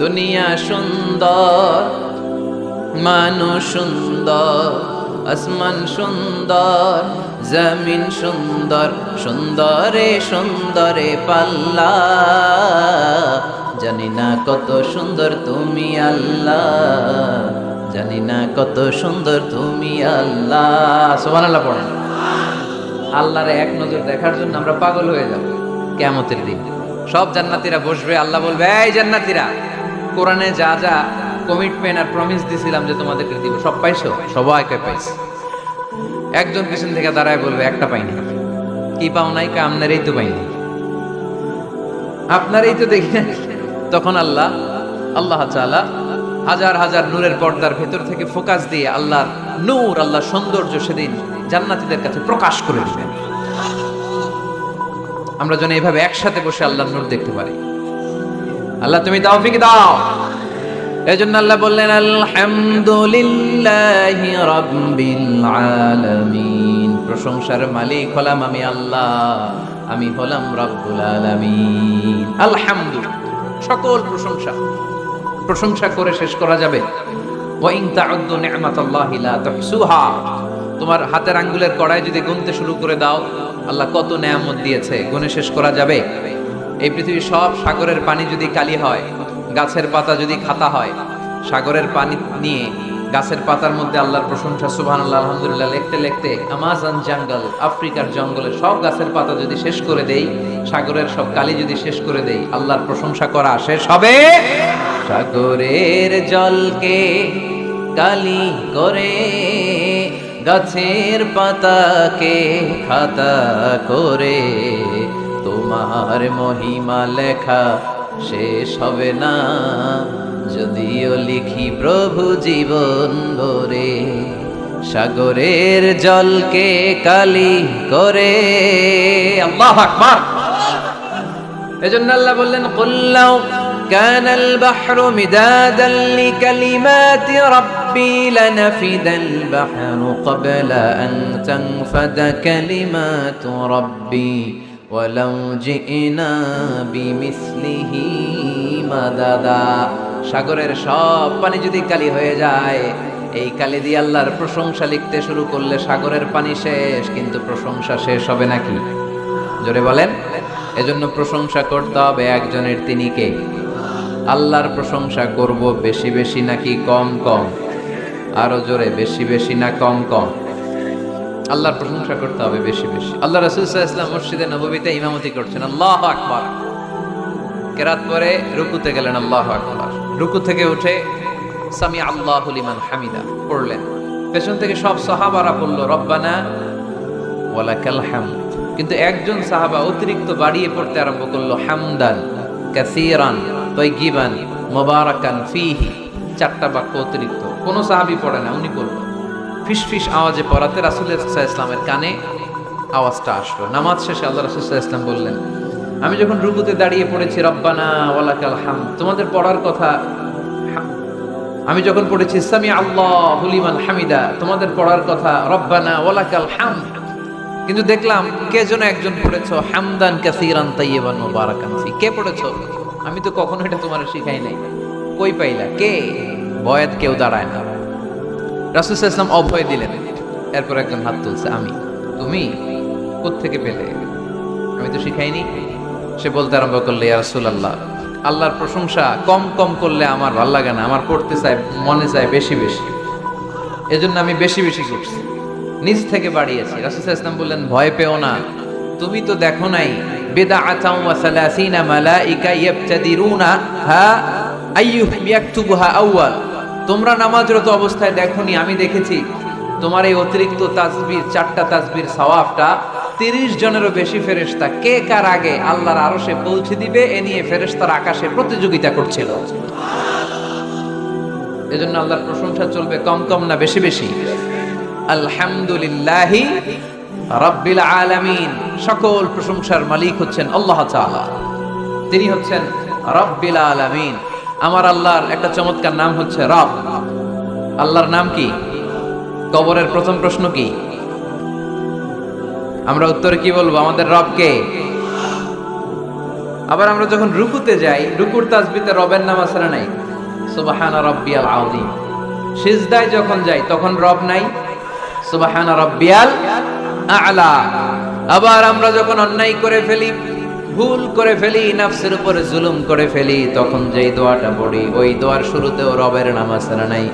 দুনিয়া সুন্দর মানুষ সুন্দর, আসমান সুন্দর, জমিন সুন্দর, সুন্দরে সুন্দরে পাল্লা। জানি না কত সুন্দর তুমি আল্লাহ, জানি না কত সুন্দর তুমি আল্লাহ। সোমান আল্লাহ পড়েন। আল্লাহরে এক নজর দেখার জন্য আমরা পাগল হয়ে যাব। কেমতের দিন। সব জান্নাতীরা বসবে, আল্লাহ বলবে, এই জান্নাতীরা কোরআনে যা যা কমিটমেন্ট আর প্রমিস দিছিলাম যে তোমাদেরকে দিব, সব পাইছো? সবাইকে পাইছি। একজন পিছন থেকে দাঁড়ায় বলবে, একটা পাইনি। কি পাও নাই আপনারই তো পাইনি। আপনারই তো দেখি তখন আল্লাহ আল্লাহ তাআলা হাজার হাজার নূরের পর্দার ভেতর থেকে ফোকাস দিয়ে আল্লাহর নূর আল্লাহ সৌন্দর্য সেদিন জান্নাতীদের কাছে প্রকাশ করে দিবেন আমরা যেন এভাবে একসাথে বসে আল্লাহর নূর দেখতে পারি। আল্লাহ, তুমি তৌফিক দাও। এজন্য আল্লাহ বললেন, আলহামদুলিল্লাহি রাব্বিল আলামিন। প্রশংসার মালিক হলাম আমি আল্লাহ, আমি হলাম রব্বুল আলামিন। আলহামদুলিল্লাহ, সকল প্রশংসা। প্রশংসা করে শেষ করা যাবে। ওয়া ইন তাউদ্দু নি'মাতাল্লাহি লা তুহসুহা। তোমার হাতের আঙ্গুলের কড়াই যদি গুনতে শুরু করে দাও, আল্লাহ কত নেয়ামত দিয়েছে, গুনে শেষ করা যাবে। এই পৃথিবীর সব সাগরের পানি যদি কালি হয়, গাছের পাতা যদি খাতা হয়, সাগরের পানি নিয়ে গাছের পাতার মধ্যে আল্লাহর প্রশংসা সুবহান আল্লাহ আলহামদুলিল্লাহ, লিখতে লিখতে আমাজন জঙ্গল, আফ্রিকার জঙ্গলে সব গাছের পাতা যদি শেষ করে দেই, সাগরের সব কালি যদি শেষ করে দেই, আল্লাহর প্রশংসা করা শেষ হবে। সাগরের জলকে কালি করে গাছের পাতাকে খাতা করে তোমার মহিমা লেখা শেষ হবে না যদিও লিখি প্রভু জীবন ভরে সাগরের জলকে কালি করে আল্লাহ আকবার এজন্য আল্লাহ বললেন কুল্লাউ كان البحر مدادا لكلمات ربي لنفد البحر قبل أن تنفد كلمات ربي ওয়ালাউ জিনা বিমিসলিহি মাদাদা। সাগরের সব পানি যদি কালি হয়ে যায়, এই কালি দিয়ে আল্লাহর প্রশংসা লিখতে শুরু করলে সাগরের পানি শেষ, কিন্তু প্রশংসা শেষ হবে নাকি? জোরে বলেন, এজন্য প্রশংসা করতে হবে একজনের তিনি কে? আল্লাহর প্রশংসা করব বেশি বেশি নাকি কম কম? আরও জোরে, বেশি বেশি না কম কম? আল্লাহর প্রশংসা করতে হবে বেশি বেশি। আল্লাহ রাসূল মসজিদে নববীতে ইমামতি করছেন। আল্লাহু আকবার। কেরাত পরে রুকুতে গেলেন আল্লাহ আকবার। রুকু থেকে উঠে সামি আল্লাহ লিমান হামিদা পড়লেন। পেছন থেকে সব সাহাবারা পড়ল, রব্বানা ওয়ালাকাল হামদ। কিন্তু একজন সাহাবা অতিরিক্ত বাড়িয়ে পড়তে আরম্ভ করল, হামদান কাসিরান তৈগিবান মোবারাকান ফিহি। চারটা বাক্য অতিরিক্ত। কোনো সাহাবি পড়ে না, উনি পড়ল। ফিস আওয়াজে পড়াতে রাসুল ইসলামের কানে আওয়াজটা আসলো। নামাজ শেষে আল্লাহ রাসুল ইসলাম বললেন, আমি যখন রুকুতে দাঁড়িয়ে পড়েছি, রব্বানা ওয়ালাকাল হাম তোমাদের পড়ার কথা, আমি যখন পড়েছি সামি আল্লাহ হুলিমান হামিদা তোমাদের পড়ার কথা, রব্বানা ওয়ালাকাল হাম কিন্তু দেখলাম, কে যেন একজন পড়েছ, হামদান কাসিরান তাইয়িবান মুবারাকান কে পড়েছো? আমি তো কখনো এটা তোমার শিখাই নাই। কই পাইলা? কে? বয়াত কেউ দাঁড়ায় না। রাসূল সাল্লাল্লাহু অভয় দিলেন। এরপর একজন হাত তুলছে, আমি? তুমি? কোত্থেকে পেলে? আমি তো শিখাইনি। সে বলতে আরম্ভ করলে, ইয়া রাসূলুল্লাহ, আল্লাহর প্রশংসা কম কম করলে আমার ভালো লাগে না, আমার পড়তে চাই মনে চায় বেশি বেশি। এজন্য আমি বেশি বেশি করছি। নিজ থেকে বাড়িয়েছি। রাসূল আলাইহি বললেন, ভয় পেও না, তুমি তো দেখো নাই, বিদআতাও ওয়া সালাসিনা মালাইকা ইয়াবতাদিরুনা, হা, আইয়ুহুম ইয়াকতুবুহা আউয়াল। তোমরা নামাজরত অবস্থায় দেখোনি, আমি দেখেছি। তোমার এই অতিরিক্ত তাসবির চারটা তাসবির সওয়াবটা তিরিশ জনেরও বেশি ফেরেশতা। কে কার আগে আল্লাহর আরশে পৌঁছে দিবে, এ নিয়ে ফেরেশতার আকাশে প্রতিযোগিতা করছিল। এজন্য আল্লাহর প্রশংসা চলবে কম কম না বেশি বেশি। আলহামদুলিল্লাহি রাব্বিল আলামিন। সকল প্রশংসার মালিক হচ্ছেন আল্লাহ তিনি হচ্ছেন রাব্বিল আলামিন। আমার আল্লাহর একটা চমৎকার নাম হচ্ছে রব। আল্লাহর নাম কি? কবরের প্রথম প্রশ্ন কি? আমরা উত্তরে কি বলব? আমাদের রব কে? আবার আমরা যখন রুকুতে যাই, রুকুর তাজবিতে রবের নাম না নাই? সুবাহানা রব্বিয়াল আউযীম সিজদায় যখন যাই, তখন রব নাই? সুবাহানা রব্বিয়াল আ'লা। আবার আমরা যখন অন্যায় করে ফেলি ভুল করে ফেলি, নাফসের উপরে জুলুম করে ফেলি, তখন যেই দোয়াটা পড়ি, ওই দোয়ার শুরুতেও রবের নাম আছে না নাই?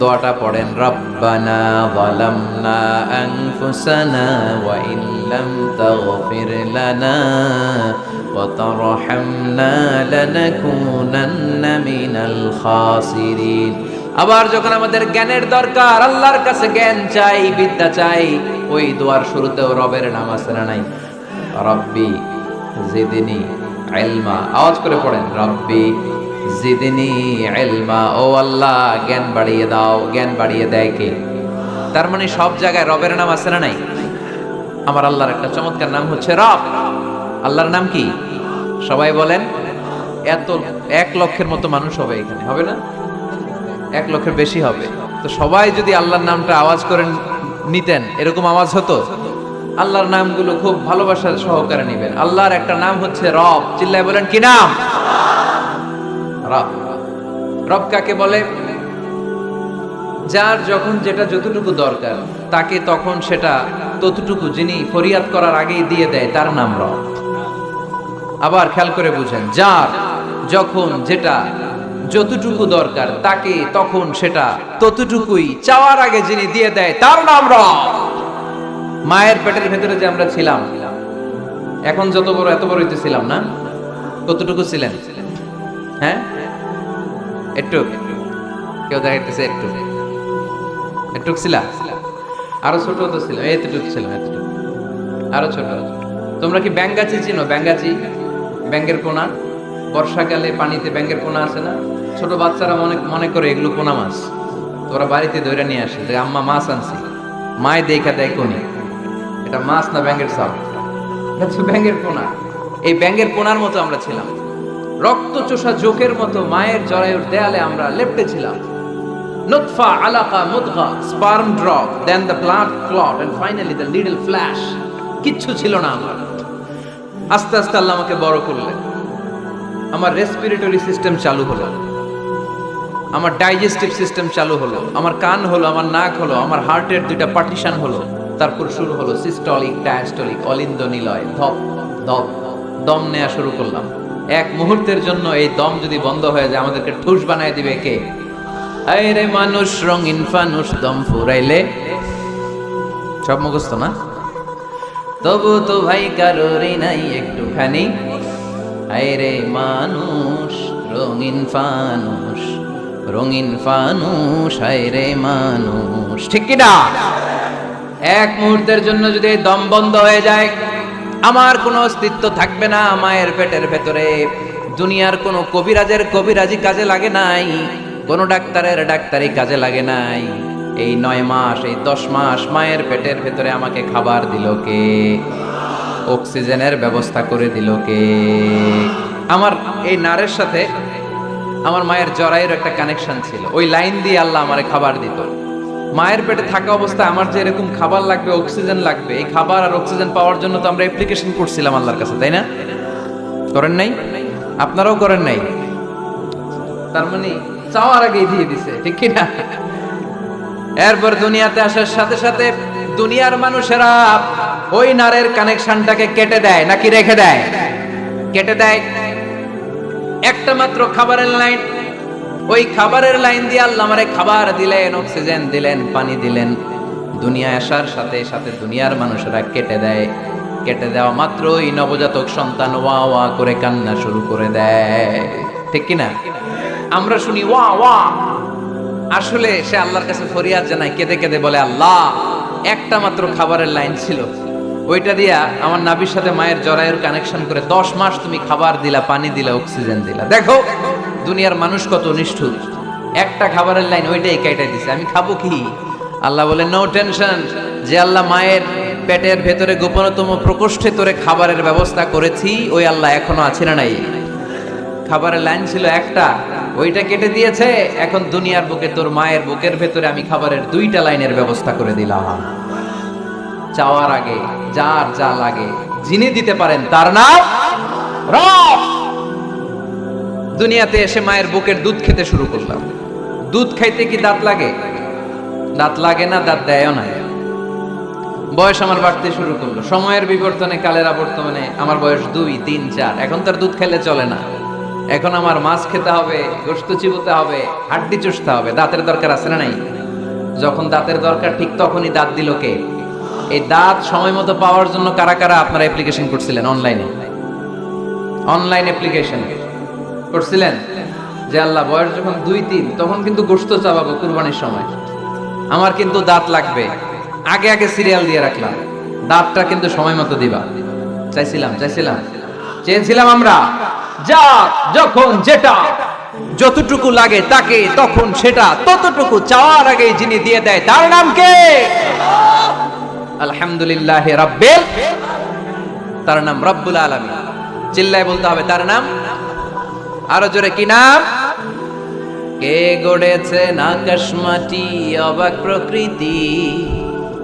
দোয়াটা পড়েন, রব্বানা যালামনা আনফুসানা ওয়া ইল্লাম তাগফির লানা ওয়া তারহামনা লানাকুনান্না মিনাল খাসিরিন। আবার যখন আমাদের জ্ঞানের দরকার, আল্লাহর কাছে জ্ঞান চাই, বিদ্যা চাই, ওই দোয়ার শুরুতেও রবের নাম আছে না নাই? রব্বি জিদিনি ইলমা। আওয়াজ করে পড়েন, রব্বি জিদিনি ইলমা। ও আল্লাহ, জ্ঞান বাড়িয়ে দাও, জ্ঞান বাড়িয়ে দেয় কে? তার মানে সব জায়গায় রবের নাম আছে না নাই? আমার আল্লাহর একটা চমৎকার নাম হচ্ছে রব। আল্লাহর নাম কি? সবাই বলেন, এত এক লক্ষের মতো মানুষ হবে এখানে, হবে না? এক লক্ষের বেশি হবে। তো সবাই যদি আল্লাহর নামটা আওয়াজ করে নিতেন, এরকম আওয়াজ হতো? আল্লাহর নামগুলো খুব ভালোবাসার সহকারে নেবেন। আল্লাহর একটা নাম হচ্ছে রব। চিল্লায় বলেন, কি নাম? রব। রব কাকে বলে? যার যখন যেটা যতটুকু দরকার, তাকে তখন সেটা ততটুকু যিনি ফরিয়াদ করার আগেই দিয়ে দেয়, তার নাম রব। আবার খেয়াল করে বুঝেন, যার যখন যেটা যতটুকু দরকার, তাকে তখন সেটা ততটুকুই চাওয়ার আগে যিনি দিয়ে দেয়, তার নাম রব। মায়ের পেটের ভেতরে যে আমরা ছিলাম, এখন যত বড়, এত বড় ছিলাম না? কতটুকু ছিলেন? হ্যাঁ? একটু, কেউ দেখাইতেছে একটু। একটু ছিলা? আরও ছোট তো ছিল এতটুকু ছিলাম, এতটুকু। আরও ছোট। তোমরা কি ব্যাঙ্গাচি চিনো? ব্যাঙ্গাচি, ব্যাঙ্গের কোনা। বর্ষাকালে পানিতে ব্যাঙ্গের কোনা আছে না? ছোট বাচ্চারা মনে মনে করে এগুলো কোনা মাছ। তোরা বাড়িতে ধরে নিয়ে আসে। আম্মা মাছ আনছি। মায় দেখা দেয় কোনি? এটা মাছ না ব্যাঙ্গের সাপ? এটা ব্যাঙ্গের কোনা। এই ব্যাঙ্গের কোনার মতো আমরা ছিলাম। রক্ত চোষা জোকের মতো মায়ের জরায়ুর দেয়ালে আমরা লেপটে ছিলাম। নুতফা আলাকা মুদগা, sperm drop, then the blood clot and finally the little flesh. কিচ্ছু ছিল না আমার। আস্তে আস্তে আল্লাহ আমাকে বড় করলেন। আমার রেসপিরেটরি সিস্টেম চালু হলো। আমার ডাইজেস্টিভ সিস্টেম চালু হলো। আমার কান হলো, আমার নাক হলো, আমার হার্টের দুইটা পার্টিশন হলো। তারপর শুরু হলো সিস্টলিক ডায়াস্টলিক অলিন্দ নিলয় ধপ ধপ, দম নেওয়া শুরু করলাম। এক মুহূর্তের জন্য এই দম যদি বন্ধ হয়ে যায়, আমাদেরকে ঠুস বানায় দিবে কে? রে মানুষ, রঙিন ফানুষ, দম ফুরাইলে। সব মুখস্থ না? তবু তো ভাই কারোরই নাই একটুখানি। রে মানুষ, রঙিন ফানুষ রঙিন ফানুষ হায় রে মানুষ। ঠিক কিনা? এক মুহূর্তের জন্য যদি দম বন্ধ হয়ে যায়, আমার কোনো অস্তিত্ব থাকবে না মায়ের পেটের ভেতরে। দুনিয়ার কোনো কবিরাজের কবিরাজি কাজে লাগে নাই, কোনো ডাক্তারের ডাক্তারি কাজে লাগে নাই। এই নয় মাস, এই দশ মাস মায়ের পেটের ভেতরে আমাকে খাবার দিল কে? অক্সিজেনের ব্যবস্থা করে দিল কে? আমার এই নারের সাথে আমার মায়ের জরায়ের একটা কানেকশন ছিল। ওই লাইন দিয়ে আল্লাহ আমারে খাবার দিত। মায়ের পেটে থাকা অবস্থায় আমার যে এরকম খাবার লাগবে অক্সিজেন লাগবে, এই খাবার আর অক্সিজেন পাওয়ার জন্য তো আমরা অ্যাপ্লিকেশন করছিলাম আল্লাহর কাছে, তাই না? করেন নাই? আপনারাও করেন নাই? তার মানে চাওয়ার আগেই দিয়ে দিছে, ঠিক কি না? এরপর দুনিয়াতে আসার সাথে সাথে দুনিয়ার মানুষেরা ওই নারের কানেকশনটাকে কেটে দেয়, নাকি রেখে দেয়? কেটে দেয়। একটা মাত্র খাবারের লাইন ওই খাবারের লাইন দিয়ে আল্লাহ আমারে খাবার দিলেন অক্সিজেন দিলেন, পানি দিলেন। দুনিয়া আসার সাথে সাথে দুনিয়ার মানুষেরা কেটে দেয়। কেটে দেওয়া মাত্র মাত্রই নবজাতক সন্তান ওয়া ওয়া করে কান্না শুরু করে দেয়। ঠিক কি না আমরা শুনি ওয়া ওয়া। আসলে সে আল্লাহর কাছে ফরিয়াদ জানায়, কেঁদে কেঁদে বলে, আল্লাহ, একটা মাত্র খাবারের লাইন ছিল। ওইটা দিয়া আমার নাবির সাথে মায়ের জরায়ুর কানেকশন করে দশ মাস তুমি খাবার দিলা, পানি দিলা অক্সিজেন দিলা। দেখো দুনিয়ার মানুষ কত নিষ্ঠুর। একটা খাবারের লাইন ওইটাই কেটে দিছে। আমি খাব কি? আল্লাহ বলে নো টেনশন যে আল্লাহ মায়ের পেটের ভেতরে গোপনতম প্রকোষ্ঠে তোরে খাবারের ব্যবস্থা করেছি, ওই আল্লাহ এখনও আছে না নাই? খাবারের লাইন ছিল একটা। ওইটা কেটে দিয়েছে। এখন দুনিয়ার বুকে, তোর মায়ের বুকের ভেতরে আমি খাবারের দুইটা লাইনের ব্যবস্থা করে দিলাম। চাওয়ার আগে, যার যা লাগে, যিনি দিতে পারেন, তার নাম রস দুনিয়াতে এসে মায়ের বুকের দুধ খেতে শুরু করলাম। দুধ খাইতে কি দাঁত লাগে? দাঁত লাগে না, দাঁত দেয়ও না বয়স আমার বাড়তে শুরু করল। সময়ের বিবর্তনে, কালের আবর্তমানে আমার বয়স দুই, তিন, চার। এখন তার দুধ খেলে চলে না। এখন আমার মাছ খেতে হবে গোস্ত চিবোতে হবে, হাড্ডি চুষতে হবে। দাঁতের দরকার আছে না নাই? যখন দাঁতের দরকার, ঠিক তখনই দাঁত দিল কে? এই দাঁত সময় মতো পাওয়ার জন্য কারা কারা আপনারা অ্যাপ্লিকেশন করছিলেন? অনলাইনে অনলাইন অ্যাপ্লিকেশন করছিলেন? যে আল্লাহ, বয়স যখন দুই তিন, তখন কিন্তু গোস্ত চাবাবো কুরবানির সময়। আমার কিন্তু দাঁত লাগবে। আগে আগে সিরিয়াল দিয়ে রাখলাম। দাঁতটা কিন্তু সময় মতো দিবা। চাইছিলাম চাইছিলাম। চেয়েছিলাম আমরা, যা যখন যেটা, যতটুকু লাগে তাকে, তখন সেটা, ততটুকু চাওয়ার আগে যিনি দিয়ে দেয়, তার নাম কে? আলহামদুলিল্লাহ রাব্বিল তার নাম রব্বুল আলামিন। চিল্লায় বলতে হবে, তার নাম আরও জোরে, কি নাম? কে গড়েছেন আকাশ মাটি, অবাক প্রকৃতি?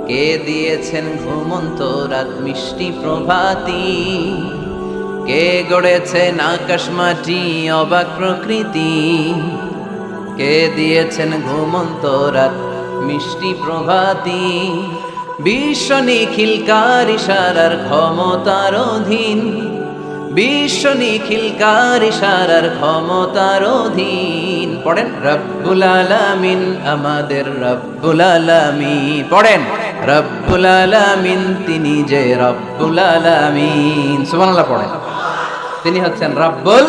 কে দিয়েছেন ঘুমন্ত রাত মিষ্টি প্রভাতি? কে গড়েছেন আকাশ মাটি, অবাক প্রকৃতি? কে দিয়েছেন ঘুমন্ত রাত মিষ্টি প্রভাতি? বিশ্ব নিখিলকার ইশারার ক্ষমতার অধীন? বিশ্ব নিখিলকার ইশারার ক্ষমতার অধীন? পড়েন, রব্বুল আলামিন আমাদের রব্বুল আলামিন। পড়েন, রব্বুল আলামিন তিনি যে রব্বুল আলামিন। সুবহানাল্লাহ পড়েন। তিনি হচ্ছেন রব্বুল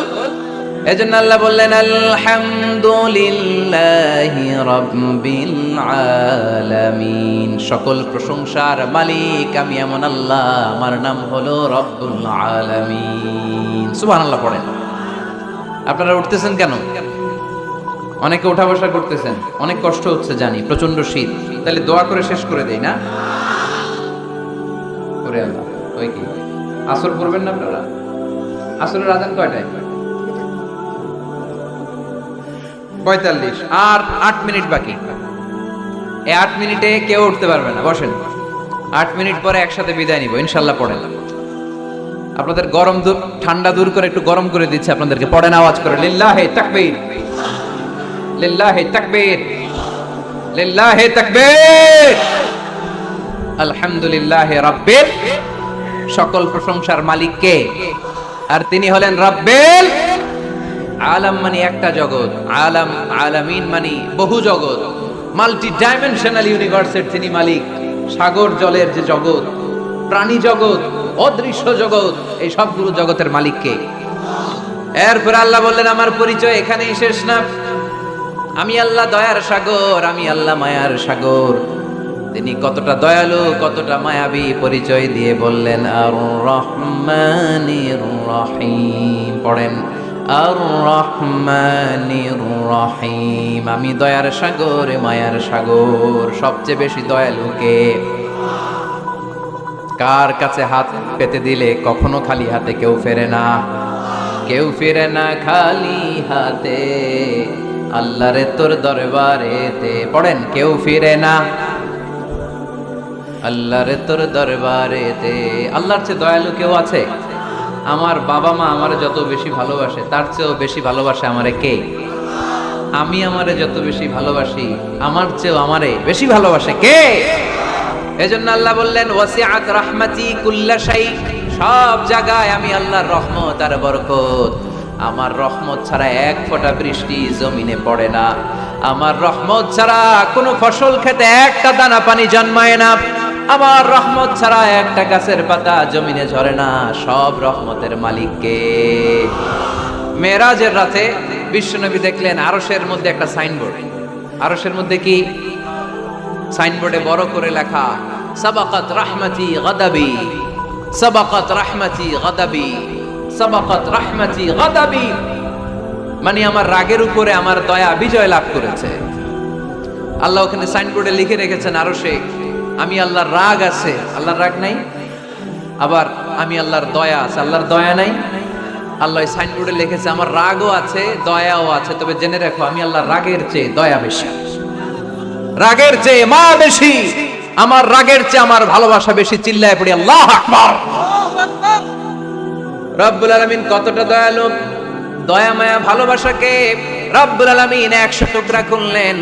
এজন্য আল্লাহ বললেন, আলহামদুলিল্লাহি রাব্বিল আলামিন। সকল প্রশংসার মালিক আমি এমন আল্লাহ, আমার নাম হলো রব্বুল আলামিন। সুবহানাল্লাহ পড়েন। আপনারা উঠতেছেন কেন? অনেকে ওঠা বসা করতেছেন, অনেক কষ্ট হচ্ছে জানি প্রচণ্ড শীত। তাহলে দোয়া করে শেষ করে দেই, না? করে আল্লাহ, ওই কি? আসর করবেন না আপনারা? আসরের আজান কয়টায়? পঁয়তাল্লিশ। আর আট মিনিট বাকি। এই আট মিনিটে কেউ উঠতে পারবে না, বসেন। আট মিনিট পরে একসাথে বিদায় নিব, ইনশাল্লাহ পড়েন। আপনাদের গরম দূর, ঠান্ডা দূর করে একটু গরম করে দিচ্ছে আপনাদেরকে। পড়েন, আওয়াজ করে। লিল্লাহে তাকবীর। লিল্লাহে তাকবীর। লিল্লাহে তাকবীর। আলহামদুলিল্লাহ রাব্বিল। সকল প্রশংসার মালিক কে আর তিনি হলেন রাব্বিল। আলাম মানে একটা জগৎ, আলাম, আলামিন মানে বহু জগৎ। মাল্টি ডাইমেনশনাল ইউনিভার্সের তিনি মালিক। সাগর জলের যে জগৎ, প্রাণী জগৎ, অদৃশ্য জগৎ, এই সবগুলো জগতের মালিককে। এরপর আল্লাহ বললেন, আমার পরিচয় এখানেই শেষ না। আমি আল্লাহ দয়ার সাগর, আমি আল্লাহ মায়ার সাগর। তিনি কতটা দয়ালু, কতটা মায়াবী পরিচয় দিয়ে বললেন আর রহমানির রহিম। পড়েন। রহিম আমি দয়ার সাগর, মায়ার সাগর, সবচেয়ে বেশি দয়ালুকে। কার কাছে হাত পেতে দিলে কখনো খালি হাতে কেউ ফেরে না? কেউ ফিরে না খালি হাতে। আল্লাহরে তোর দরবারেতে। পড়েন, কেউ ফিরে না। আল্লাহরে তোর দরবারেতে। আল্লাহর চেয়ে দয়ালু কেউ আছে? আমার বাবা মা আমারে যত বেশি ভালোবাসে, তার চেয়েও বেশি ভালোবাসে আমারে কে? আমি আমারে যত বেশি ভালোবাসি, আমার চেয়েও আমারে বেশি ভালোবাসে কে? এজন্য আল্লাহ বললেন, ওয়াসিআত রাহমাতি কুল্লা শাই। সব জায়গায় আমি আল্লাহর রহমত আর বরকত। আমার রহমত ছাড়া এক ফোঁটা বৃষ্টি জমিনে পড়ে না। আমার রহমত ছাড়া কোনো ফসল খেতে একটা দানা পানি জন্মায় না। আমার রহমত ছাড়া একটা গাছের পাতা জমিনে ঝরে না, সব রহমতের মালিককে। মেরাজের রাতে বিশ্বনবী দেখলেন আরশের মধ্যে একটা সাইনবোর্ড। আরশের মধ্যে কি? সাইনবোর্ডে বড় করে লেখা, সাবাকাত রাহমাতি গাদাবি, সাবাকাত রাহমাতি গাদাবি, সাবাকাত রাহমাতি গাদাবি। মানে আমার রাগের উপরে আমার দয়া বিজয় লাভ করেছে। আল্লাহ ওখানে সাইনবোর্ডে লিখে রেখেছেন আরও সে আমি আল্লাহর রাগ আছে। আল্লাহর রাগ নাই? আবার আমি আল্লাহর দয়া আছে। আল্লাহর দয়া নাই? আল্লাহ সাইনবোর্ডে লিখেছে, আমার রাগও আছে, দয়াও আছে। তবে জেনে রাখো, আমি আল্লাহর রাগের চেয়ে দয়া বেশি। রাগের চেয়ে মা বেশি। আমার রাগের চেয়ে আমার ভালোবাসা বেশি। চিল্লায় পড়ি, আল্লাহ আকবার। রব্বুল আলামিন কতটা দয়ালু। দয়া, মায়া, ভালোবাসাকে রব্বুল আলামিন একশো টুকরা করলেন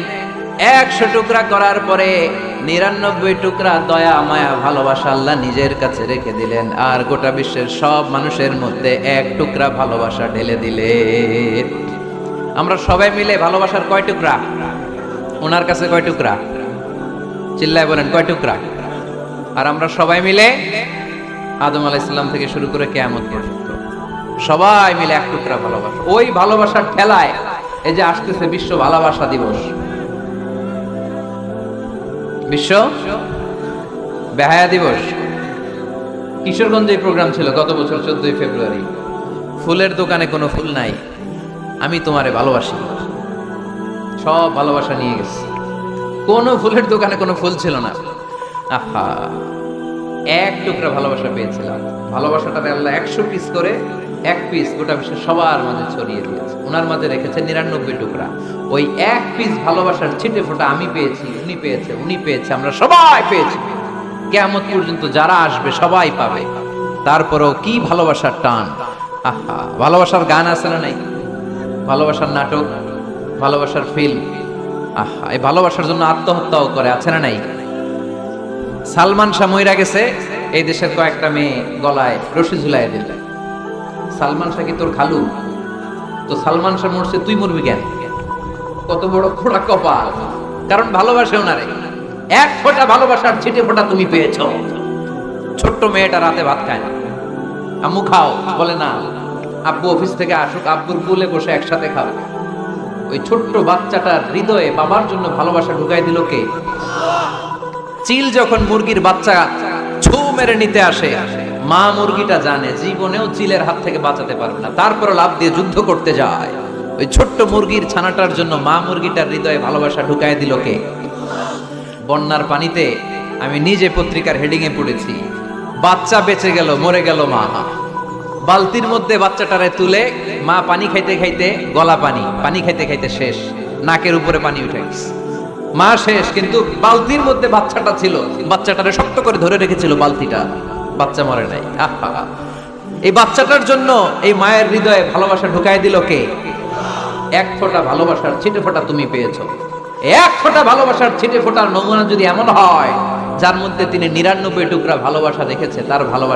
একশো টুকরা করার পরে নিরানব্বই টুকরা দয়া, মায়া, ভালোবাসা আল্লাহ নিজের কাছে রেখে দিলেন। আর গোটা বিশ্বের সব মানুষের মধ্যে এক টুকরা ভালোবাসা ঢেলে দিলে আমরা সবাই মিলে ভালোবাসার কয় টুকরা? ওনার কাছে কয় টুকরা? চিল্লায় বলেন, কয় টুকরা? আর আমরা সবাই মিলে আদম আলাইসাল্লাম থেকে শুরু করে কেয়ামত পর্যন্ত সবাই মিলে এক টুকরা ভালোবাসা। ওই ভালোবাসার ঠেলায় এই যে আসতেছে বিশ্ব ভালোবাসা দিবস। বিশ্ব বেহায়া দিবস। কিশোরগঞ্জে প্রোগ্রাম ছিল গত বছর চোদ্দই ফেব্রুয়ারি। ফুলের দোকানে কোনো ফুল নাই। আমি তোমারে ভালোবাসি। সব ভালোবাসা নিয়ে গেছি। কোনো ফুলের দোকানে কোনো ফুল ছিল না। আহা, এক টুকরা ভালোবাসা পেয়েছিলাম। ভালোবাসাটাতে আল্লাহ একশো পিস করে এক পিস গোটা বিশ্বের সবার মাঝে ছড়িয়ে দিয়েছে। ওনার মাঝে রেখেছে নিরানব্বই টুকরা। ওই এক পিস ভালোবাসার ছিটে ফোটা আমি পেয়েছি, উনি পেয়েছে উনি পেয়েছে, আমরা সবাই পেয়েছি। কেমন পর্যন্ত যারা আসবে, সবাই পাবে। তারপরেও কি ভালোবাসার টান? আহা, ভালোবাসার গান আছে না নাই? ভালোবাসার নাটক, ভালোবাসার ফিল্ম আহা, এই ভালোবাসার জন্য আত্মহত্যাও করে, আছে না নাই? সালমান শাহ মইরা গেছে, এই দেশের কয়েকটা মেয়ে গলায় রশি ঝুলাই দিল। সালমান শাহ কি তোর খালু? তো সালমান শাহ মরছে, তুই মরবি কেন? কত বড় খোড়া কপাল। কারণ ভালোবাসে ওনারে এক ফোঁটা ভালোবাসার ছিটে ফোঁটা তুমি পেয়েছ। ছোট্ট মেয়েটা রাতে ভাত খায় না। আম্মু খাও, বলে না। আব্বু অফিস থেকে আসুক, আব্বুর কুলে বসে একসাথে খাও। ওই ছোট্ট বাচ্চাটার হৃদয়ে বাবার জন্য ভালোবাসা ঢুকাই দিল কে? চিল যখন মুরগির বাচ্চা ছু মেরে নিতে আসে মা মুরগিটা জানে, জীবনেও চিলের হাত থেকে বাঁচাতে পারবে না। তারপর লাভ দিয়ে যুদ্ধ করতে যায়। ওই ছোট্ট মুরগির ছানাটার জন্য মা মুরগিটার হৃদয়ে ভালোবাসা ঢুকায় দিল কে? বন্যার পানিতে আমি নিজে পত্রিকার হেডিং এ পড়েছি। বাচ্চা বেঁচে গেল, মরে গেল মা। বালতির মধ্যে বাচ্চাটারে তুলে মা পানি খাইতে খাইতে গলা পানি পানি খাইতে খাইতে শেষ। নাকের উপরে পানি উঠে গেছে। মা শেষ, কিন্তু বালতির মধ্যে বাচ্চাটা ছিল। বাচ্চাটারে শক্ত করে ধরে রেখেছিল বালতিটা। বাচ্চা মরে নাই। এই বাচ্চাটার জন্য এই মায়ের হৃদয়ে ভালোবাসা ঢুকাই দিল কে? এক ফোঁটা ভালোবাসার ছিটে ফোঁটা তুমি পেয়েছ। এক ফোঁটা ভালোবাসার ছিটে ফোঁটার নমুনা যদি এমন হয়, যার মধ্যে তিনি নিরানব্বই টুকরা ভালোবাসা রেখেছে, তার ভালোবাসা